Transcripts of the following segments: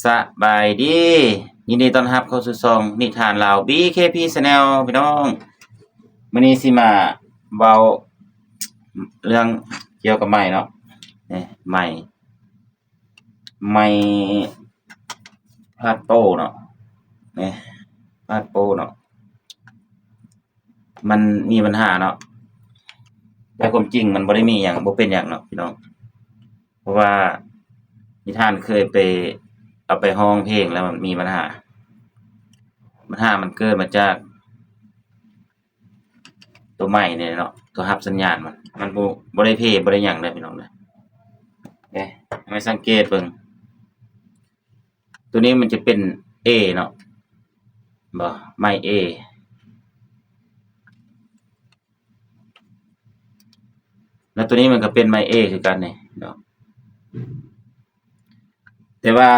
สบายดี ยินดีต้อนรับเข้าสู่ช่องนิทานลาว BKP Channel พี่น้องมื้อนี้สิมาเว้าเรื่องเกี่ยวกับไม้เนาะนี่ไม้ไม้พาดโปเนาะนี่พาดโปเนาะมันมีปัญหาเนาะแต่ความจริงมันบ่ได้มีหยังบ่เป็นหยังเนาะพี่น้อง เพราะว่านิทานเคยไป เอาไปห้องเพลงแล้วมันมีปัญหา ปัญหามันเกิดมาจาก ตัวใหม่เนี่ยเนาะตัวรับสัญญาณมันมันบ่บ่ได้เพลย์บ่ได้หยังเลยพี่น้องเด้อเอ๊ะไม่สังเกตเบิ่งตัวนี้มันจะเป็น A เนาะบ่ไม่ A แล้วตัวนี้มันก็เป็นไม A คือกันนี่เนะ แต่ว่า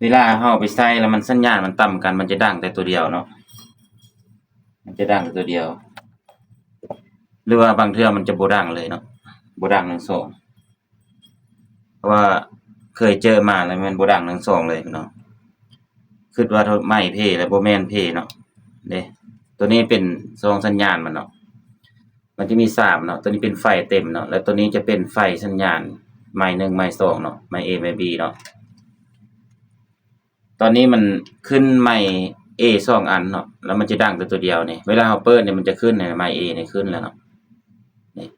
เวลาเฮาไปใส่แล้วมันสัญญาณมันต่ำกันมันจะดังแต่ตัวเดียวเนาะมันจะดังแต่ตัวเดียว หรือว่าบางเทื่อมันจะบ่ดังเลยเนาะบ่ดังทั้งสองเพราะว่าเคยเจอมาแล้วมันบ่ดังทั้งสองเลยพี่น้องคิดว่าไม่เพแล้วบ่แม่นเพเนาะเด้ตัวนี้เป็นซองสัญญาณมันเนาะมันจะมีสามเนาะตัวนี้เป็นไฟเต็มเนาะแล้วตัวนี้จะเป็นไฟสัญญาณ ไม้หนึ่งไม้สองเนาะไม้ A ไม้ B เนาะตอนนี้มันขึ้นไม้ A สองอันเนาะแล้วมันจะดังแต่ตัวเดียวเนี่ยเวลาเราเปิดเนี่ยมันจะขึ้นในไม้ A เนี่ยขึ้นแล้วเนาะนี่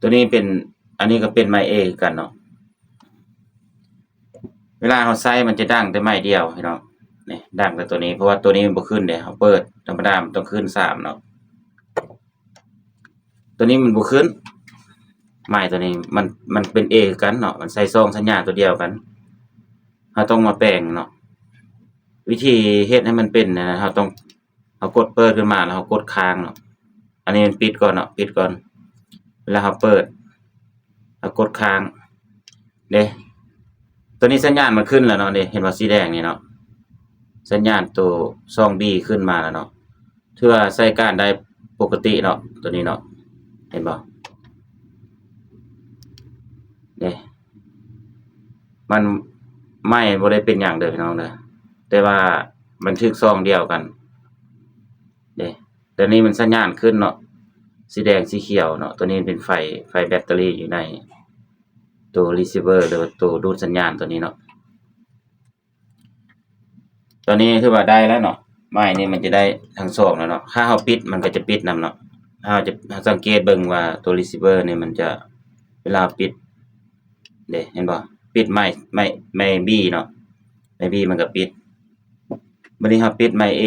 ตัวนี้เป็นอันนี้ก็เป็นไม้ A คือกันเนาะเวลาเราใส่มันจะดังแต่ไม้เดียวพี่น้องนี่ดังแต่ตัวนี้เพราะว่าตัวนี้มันบ่ขึ้นเด้เราเปิดธรรมดามันต้องขึ้นสามเนาะ ตัวนี้มันบ่ขึ้นไม้ตัวนี้มันมันเป็น A คือกันเนาะมันใส่ซองสัญญาตัวเดียวกันเราต้องมาแปลงเนาะวิธีเฮ็ดให้มันเป็นนะเราต้องเรากดเปิดขึ้นมาแล้วเรากดค้างเนาะอันนี้มันปิดก่อนเนาะปิดก่อนเวลาเราเปิดเรากดค้างเด้ตัวนี้สัญญาณมันขึ้นแล้วเนาะเด้เห็นว่าสีแดงนี่เนาะสัญญาณตัวซอง B ขึ้นมาแล้วเนาะถือว่าใช้การได้ปกติเนาะตัวนี้เนาะ ห็นบ่เนี่มันไม่บ่ได้เป็นหยังเด้อพี่น้องเด้อแต่ว่าบันทึกซองเดียวกันเด้แต่นี้มันสัญญาณขึ้นเนาะสีแดงสีเขียวเนาะตัวนี้เป็นไฟไฟแบตเตอรี่อยู่ใน ตัว receiver หรือตัวดูดสัญญาณตัวนี้เนาะตอนนี้คือว่าได้แล้วเนาะไม้นี่มันจะได้ทั้งสองแล้วเนาะถ้าเฮาปิดมันก็จะปิดนํเนาะ เราจะสังเกตเบิ่งว่าตัว receiver เนี่ยมันจะเวลาปิดเด้เห็นบ่ปิดไม้ไม้ไม้ B เนาะไม้ B มันก็ปิดบัดนี้เราปิดไม้ A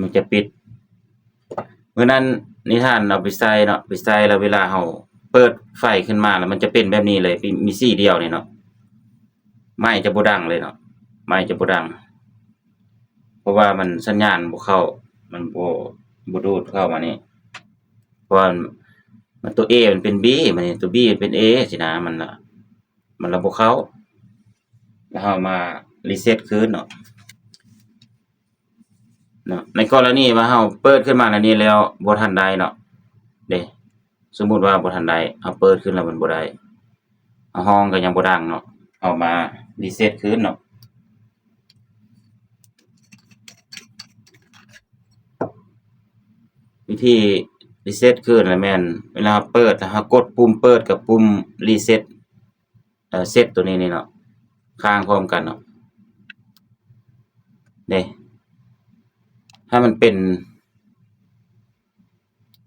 มันจะปิดเมื่อนั้นนิทานเอาไปใส่เนาะไปใส่แล้วเวลาเราเปิดไฟขึ้นมาแล้วมันจะเป็นแบบนี้เลยมีมีสีเดียวนี่เนาะไม้จะบ่ดังเลยเนาะไม้จะบ่ดัง เพราะว่ามันสัญญาณบ่เข้า มันบ่บ่ดูดเข้ามานี่เพราะมันตัว A มันเป็น B มันตัว B มันเป็น A สินะมันน่ะมันระบบเข้าแล้วเรามารีเซ็ตคืนเนาะเนาะในกรณีว่าเราเปิดขึ้นมาแล้วนี้แล้วบ่ทันได้เนาะเด้สมมุติว่าบ่ทันได้เราเปิดขึ้นแล้วมันบ่ได้เอาห้องก็ยังบ่ดังเนาะเอามารีเซ็ตคืนเนาะ วิธีรีเซ็ตคืออะไรแมนเวลาเปิดแล้วเรากดปุ่มเปิดกับปุ่มรีเซ็ตเอ่อเซตตัวนี้นี่เนาะค้างพร้อมกันเนาะเด้ถ้ามันเป็น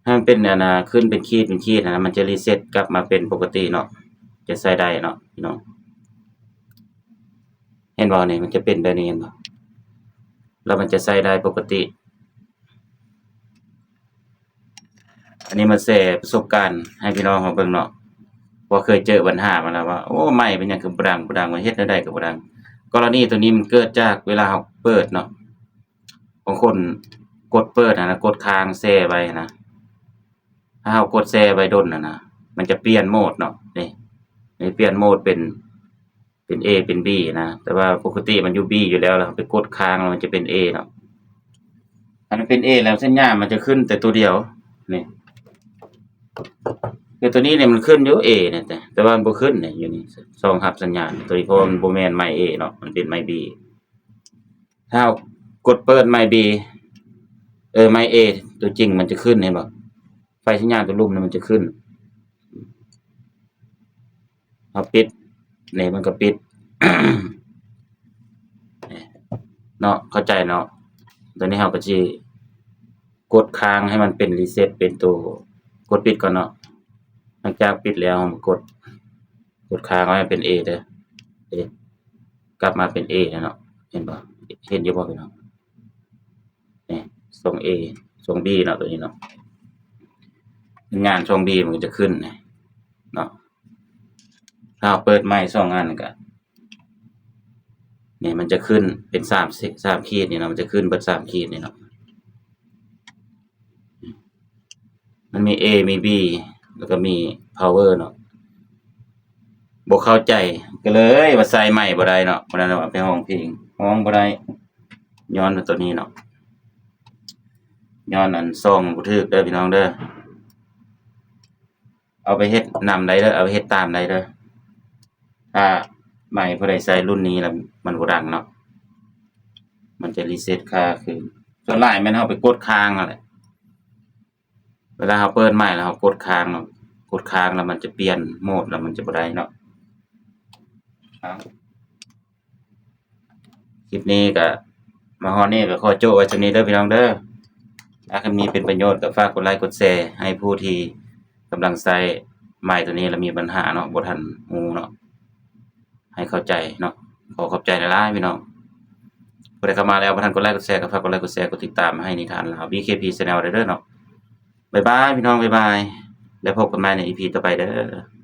ถ้ามันเป็นอันนะขึ้นเป็นขีดเป็นขีดนะมันจะรีเซ็ตกลับมาเป็นปกติเนาะจะใช้ได้เนาะพี่น้องเห็นบ่นี่ยมันจะเป็นแบบนี้เห็นบ่แล้วมันจะใช้ได้ปกติ อันนี้มาแชร์ประสบการณ์ให้พี่น้องเขาเบิ่งเนาะว่าเคยเจอปัญหามาแล้วว่าโอ้ไม่เป็นหยังคือบดังบดังว่าเฮ็ดแนวใดก็บ่ดังกรณีตัวนี้มันเกิดจากเวลาเราเปิดเนาะบางคนกดเปิดนะกดค้างแช่ไว้นะถ้าเรากดแช่ไว้ดนนะนะมันจะเปลี่ยนโหมดเนาะนี่นี่เปลี่ยนโหมดเป็นเป็น A เป็น B นะแต่ว่าปกติมันอยู่ B อยู่แล้วแล้วไปกดค้างแล้วมันจะเป็น A เนาะอันนั้นเป็น A แล้วเสัญญามันจะขึ้นแต่ตัวเดียวนี่ คือตัวนี้เนี่ยมันขึ้นอยู่ A เนี่ยแต่แต่ว่ามันบ่ขึ้นเนี่ยอยู่นี่ซองรับสัญญาณ ตัวนี้เพราะมันบ่แม่นไมค์ A เนาะมันเป็นไมค์ B ถ้าเรากดเปิดไมค์ B เออไมค์ A ตัวจริงมันจะขึ้นเห็นบ่ไฟสัญญาณตัวรูปเนี่ยมันจะขึ้นเอาปิดเนี่ยมันก็ปิดเนาะเข้าใจเนาะตัวนี้เราก็สิกดค้างให้มันเป็นรีเซ็ตเป็นตัว กดปิดก่อนเนาะหลังจากปิดแล้วกด กดค้างไว้เป็น A เด้อกลับมาเป็น A แล้วเนาะเห็นบ่เห็นอยู่บ่พี่น้องนี่ส่ง A ส่ง B เนาะตัวนี้เนาะงานส่ง B มันจะขึ้นเนาะถ้าเปิดไมค์สองอันก็นี่มันจะขึ้นเป็น3เซ3ขีดนี่เนาะมันจะขึ้นเบิด3ขีดนี่เนาะ มันมี A มี B แล้วก็มี power เนาะบ่เข้าใจก็เลยว่าใส่ไม้บ่ได้เนาะบ่ได้เนาะไปห้องเพลงห้องบ่ได้ย้อนตัวนี้เนาะย้อนอันซองบ่ถูกเด้อพี่น้องเด้อเอาไปเฮ็ดนำได้เด้อเอาไปเฮ็ดตามได้เด้อถ้าไม้ผู้ใดใช้รุ่นนี้แล้วมันบ่ดังเนาะมันจะรีเซ็ตค่าคืนส่วนหลายแม่นเฮาไปกดค้างนั่นแหละ เวลาเราเปิดใหม่แล้วเรากดค้างเนาะกดค้างแล้วมันจะเปลี่ยนโหมดแล้วมันจะบ่ได้เนาะคลิปนี้ก็มาฮอดนี้ก็ขอโจ้ไว้เท่านี้เด้อพี่น้องเด้อถ้าคลิปนี้เป็นประโยชน์ก็ฝากกดไลค์กดแชร์ให้ผู้ที่กำลังใช้ไม้ตัวนี้แล้วมีปัญหาเนาะบ่ทันฮู้เนาะให้เข้าใจเนาะขอขอบใจหลายๆพี่น้องผู้ใดเข้ามาแล้วบ่ทันกดไลค์กดแชร์ก็ฝากกดไลค์กดแชร์กดติดตามให้นิทานลาว BKP Channel เด้อเนาะ บ๊ายบาย พี่น้องบ๊ายบาย แล้วพบกันใหม่ในอีพีต่อไปเด้อ